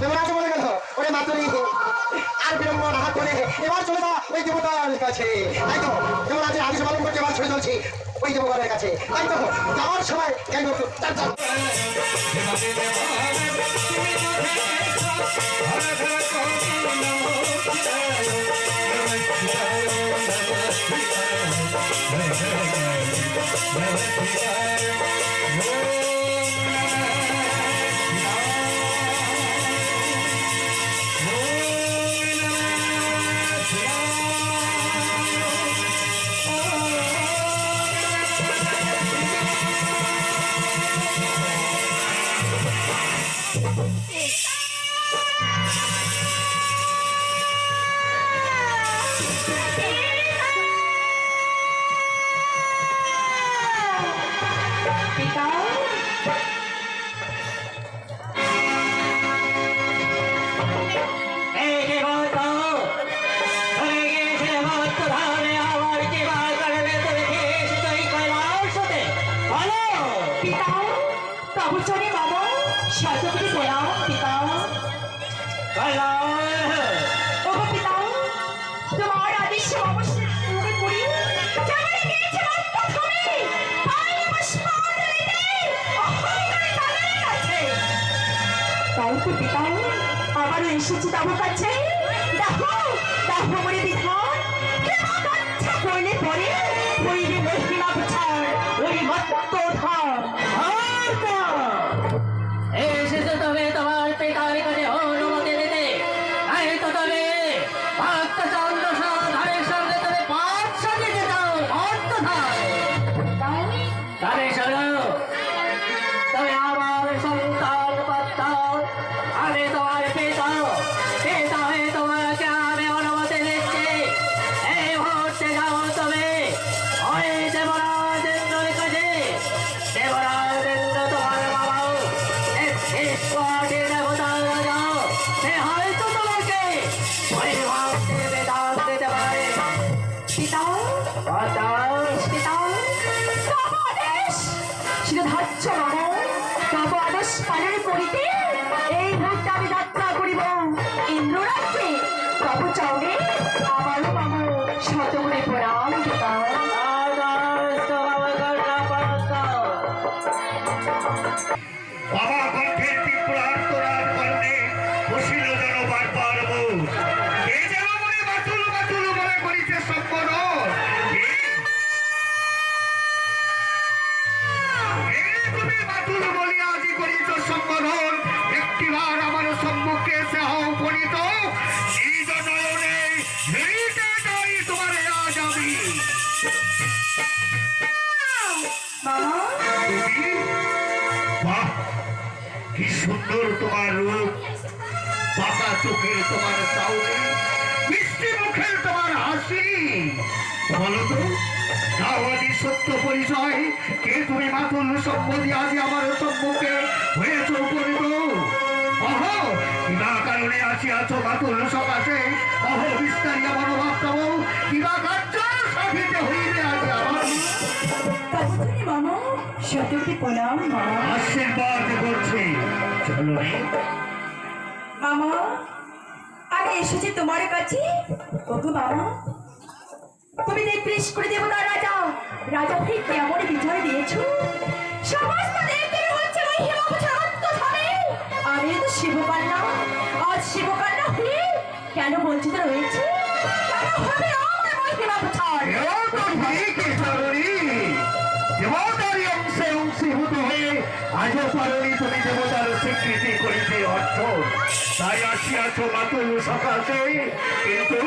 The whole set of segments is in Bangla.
দেবরাজ বলে গেল, ওরে মাতুরি। আর বিলম্ব না করে এবার চলে যা ওই দেবতার কাছে। তাই তো দেবরাজের আদেশ পালন করতে, এবার ছুটে চলছি ওই দেবগণের কাছে। তাই তো যাওয়ার সময় কেন চলে বাবা শতকটি প্রণাম পিতা। ওগো পিতা তোমার আদেশ অবশ্যই পূরণ করি। যেমন গিয়েছে প্রথমে। পাই পুষ্পাঞ্জলিতে অহংকার তাদের কাছে। তাই তো পিতা আবারও এসেছি তব কাছে। দেখো দেখো মনে বিধান বাবা কণ্ঠের কি সুন্দর তোমার রূপ। পাকা চোখের তোমার চাউনি, মিষ্টি মুখের তোমার হাসি। বলো তো সত্য পরিচয়। কে তুমি মাতুল সম্পত্তি আজি আমার সম্মুখে হয়েছ উপনীত? অহ, কিবা কারণে আসি আছো মাতুল সকাশে অহ বিস্তারি আমার ভাবতব কিবা কার্য হইবে শতগুণে প্রণাম মামা। আশীর্বাদ করছি। চলো। মামা আমি এসেছি তোমার কাছে। ওগো মামা তুমি নির্দেশ করে দেব না রাজা। রাজাকে কেমন বিজয় দিয়েছ? সমস্ত হচ্ছে ধরে আমি তো শিবকন্যা আজ শিবকন্যা হয়ে কেন বঞ্চিত রয়েছে? কেন হবে আমার মহিমা প্রচার দেবতারই অংশে অংশীভূত হয়ে আজও পারি তুমি দেবতার স্বীকৃতি করিতে অর্থ। তাই আসিয়াছ মাতুল সকাশে। কিন্তু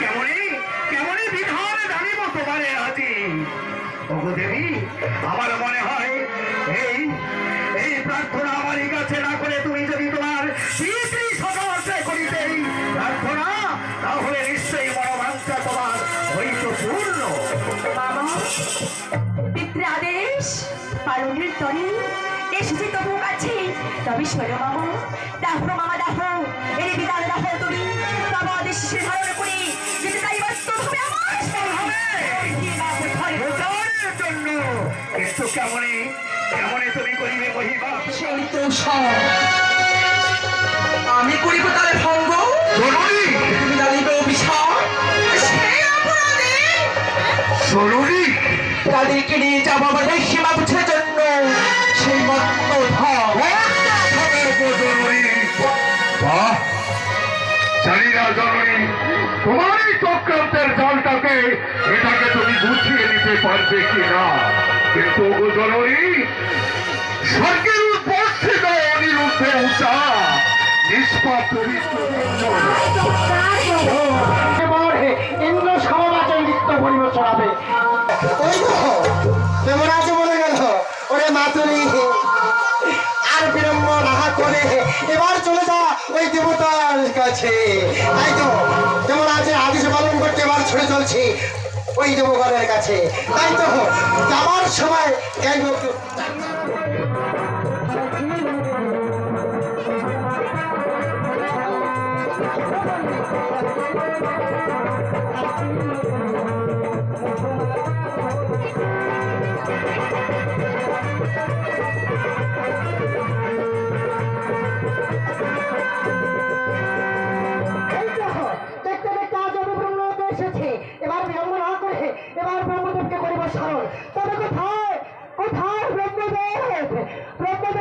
কেমনই কেমনই বিধান জানিব তোমারে আজি? ওগো দেবী, আমার মনে হয় এই এই প্রার্থনা আমারই কাছে না করে তুমি যদি তোমার পিতৃ সকাশে করিতে প্রার্থনা, তাহলে নিশ্চয়ই মনোবাঞ্ছা তোমার হইত পূর্ণ। বাবা। আদেশ পালনের তরে এসেছি তবু কাছে। তবে শোনো মামা দেখো মামা দেখো এর বিধান দেখো তুমি। তব আদেশ ধারণ করে যেতে চাই বাস্তব আমার জন্য? কিন্তু কেমনে কেমনে তুমি করিবে মহিমা? সেই তো সব। আমি স্বামীকে নিয়ে যাব আমাদের সীমা বুঝে জন্য। সেই মত্ত জানি না জননী তোমার এই চক্রান্তের জলটাকে এটাকে তুমি গুছিয়ে নিতে পারবে কি না কিন্তু গো জননী স্বর্গের উপস্থিত অনিরুদ্ধে উষা নিষ্পাপ পবিত্র আর বিলম্ব না করে এবার চলে যা ওই দেবতার কাছে। তাই তো দেবরাজের আদেশ পালন করতে এবার ছুটে চলছি ওই দেবগণের কাছে। তাই তো, যাবার সময় একটু। ব্রহ্মদেবকে